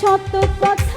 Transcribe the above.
শত কথা